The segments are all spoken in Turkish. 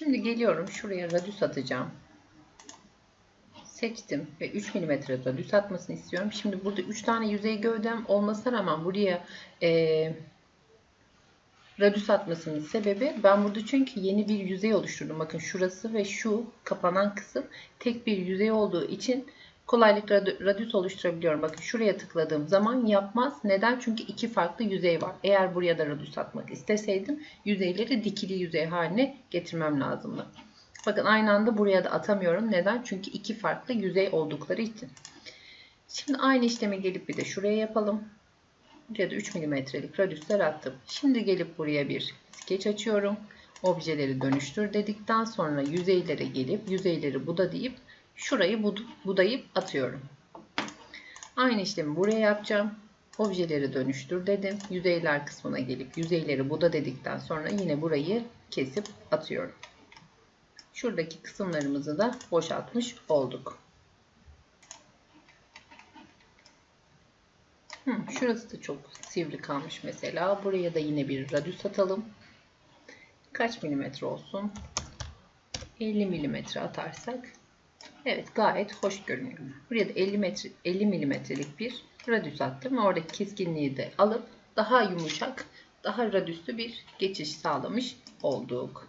Şimdi geliyorum şuraya radüs atacağım. Seçtim ve 3 mm radüs atmasını istiyorum. Şimdi burada 3 tane yüzey gövdem olmasına rağmen buraya e, radüs atmasının sebebi ben burada çünkü yeni bir yüzey oluşturdum. Bakın şurası ve şu kapanan kısım tek bir yüzey olduğu için kolaylıkla radüs oluşturabiliyorum. Bakın şuraya tıkladığım zaman yapmaz. Neden? Çünkü iki farklı yüzey var. Eğer buraya da radüs atmak isteseydim yüzeyleri dikili yüzey haline getirmem lazımdı. Bakın aynı anda buraya da atamıyorum. Neden? Çünkü iki farklı yüzey oldukları için. Şimdi aynı işlemi gelip bir de şuraya yapalım. Buraya da 3 mm'lik radüsler attım. Şimdi gelip buraya bir skeç açıyorum. Objeleri dönüştür dedikten sonra yüzeylere gelip yüzeyleri buda deyip şurayı bud budayıp atıyorum. Aynı işlemi buraya yapacağım. Objeleri dönüştür dedim. Yüzeyler kısmına gelip yüzeyleri buda dedikten sonra yine burayı kesip atıyorum. Şuradaki kısımlarımızı da boşaltmış olduk. Hı, şurası da çok sivri kalmış mesela. Buraya da yine bir radüs atalım. Kaç milimetre olsun? 50 milimetre atarsak Evet gayet hoş görünüyor. Buraya da 50 metre 50 milimetrelik bir radüs attım oradaki keskinliği de alıp daha yumuşak, daha radüslü bir geçiş sağlamış olduk.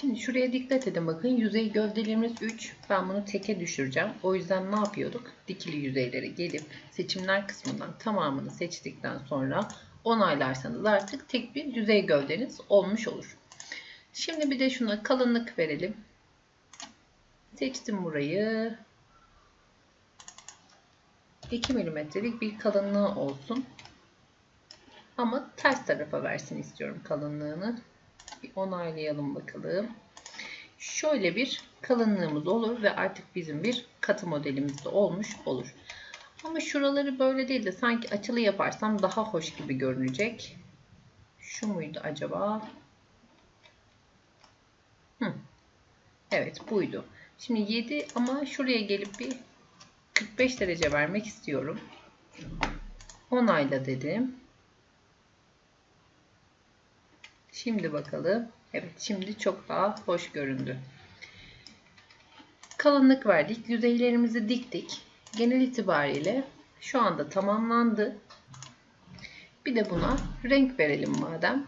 Şimdi şuraya dikkat edin bakın yüzey gövdelerimiz 3. Ben bunu teke düşüreceğim. O yüzden ne yapıyorduk? Dikili yüzeylere gelip seçimler kısmından tamamını seçtikten sonra onaylarsanız artık tek bir yüzey gövdeniz olmuş olur. Şimdi bir de şuna kalınlık verelim. Seçtim burayı. 2 milimetrelik bir kalınlığı olsun. Ama ters tarafa versin istiyorum kalınlığını. Bir onaylayalım bakalım. Şöyle bir kalınlığımız olur ve artık bizim bir katı modelimiz de olmuş olur. Ama şuraları böyle değil de sanki açılı yaparsam daha hoş gibi görünecek. Şu muydu acaba? Evet buydu. Şimdi 7 ama şuraya gelip bir 45 derece vermek istiyorum. Onayla dedim. Şimdi bakalım. Evet şimdi çok daha hoş göründü. Kalınlık verdik. Yüzeylerimizi diktik. Genel itibariyle şu anda tamamlandı. Bir de buna renk verelim madem.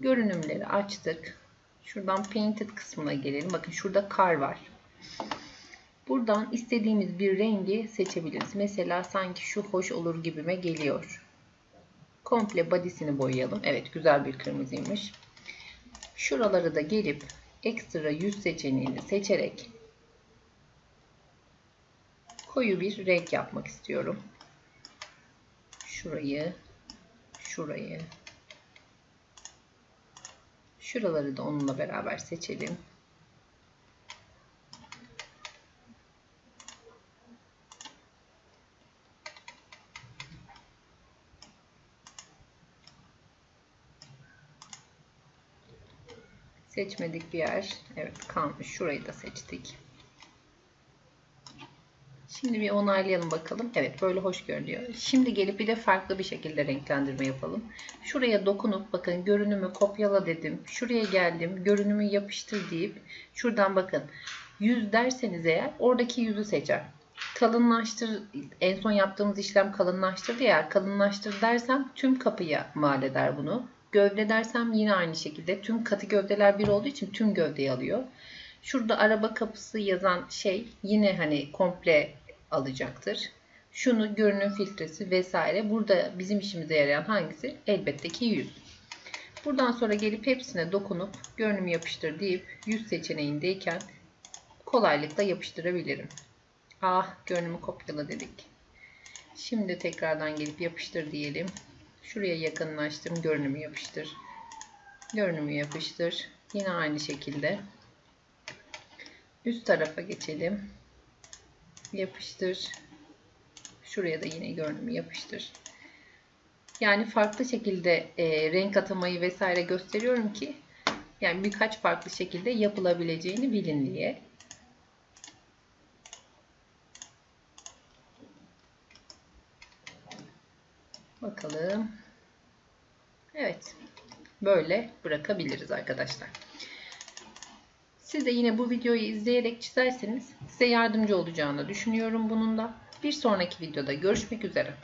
Görünümleri açtık. Şuradan painted kısmına gelelim. Bakın şurada kar var. Buradan istediğimiz bir rengi seçebiliriz. Mesela sanki şu hoş olur gibime geliyor. Komple body'sini boyayalım. Evet güzel bir kırmızıymış. Şuraları da gelip ekstra yüz seçeneğini seçerek koyu bir renk yapmak istiyorum. Şurayı, şurayı, şuraları da onunla beraber seçelim. Seçmedik bir yer. Evet kalmış. Şurayı da seçtik. Şimdi bir onaylayalım bakalım. Evet böyle hoş görünüyor. Şimdi gelip bir de farklı bir şekilde renklendirme yapalım. Şuraya dokunup bakın görünümü kopyala dedim. Şuraya geldim görünümü yapıştır deyip şuradan bakın yüz derseniz eğer oradaki yüzü seçer. Kalınlaştır en son yaptığımız işlem kalınlaştırdı ya kalınlaştır dersem tüm kapıya mal eder bunu. Gövde dersem yine aynı şekilde tüm katı gövdeler bir olduğu için tüm gövdeyi alıyor. Şurada araba kapısı yazan şey yine hani komple alacaktır. Şunu görünüm filtresi vesaire. Burada bizim işimize yarayan hangisi? Elbette ki yüz. Buradan sonra gelip hepsine dokunup görünüm yapıştır deyip yüz seçeneğindeyken kolaylıkla yapıştırabilirim. Ah görünümü kopyala dedik. Şimdi tekrardan gelip yapıştır diyelim. Şuraya yakınlaştım. Görünümü yapıştır. Görünümü yapıştır. Yine aynı şekilde. Üst tarafa geçelim. Yapıştır. Şuraya da yine görünümü yapıştır. Yani farklı şekilde e, renk atamayı vesaire gösteriyorum ki yani birkaç farklı şekilde yapılabileceğini bilin diye. Bakalım. Evet. Böyle bırakabiliriz arkadaşlar. Siz de yine bu videoyu izleyerek çizerseniz size yardımcı olacağını düşünüyorum bunun da. Bir sonraki videoda görüşmek üzere.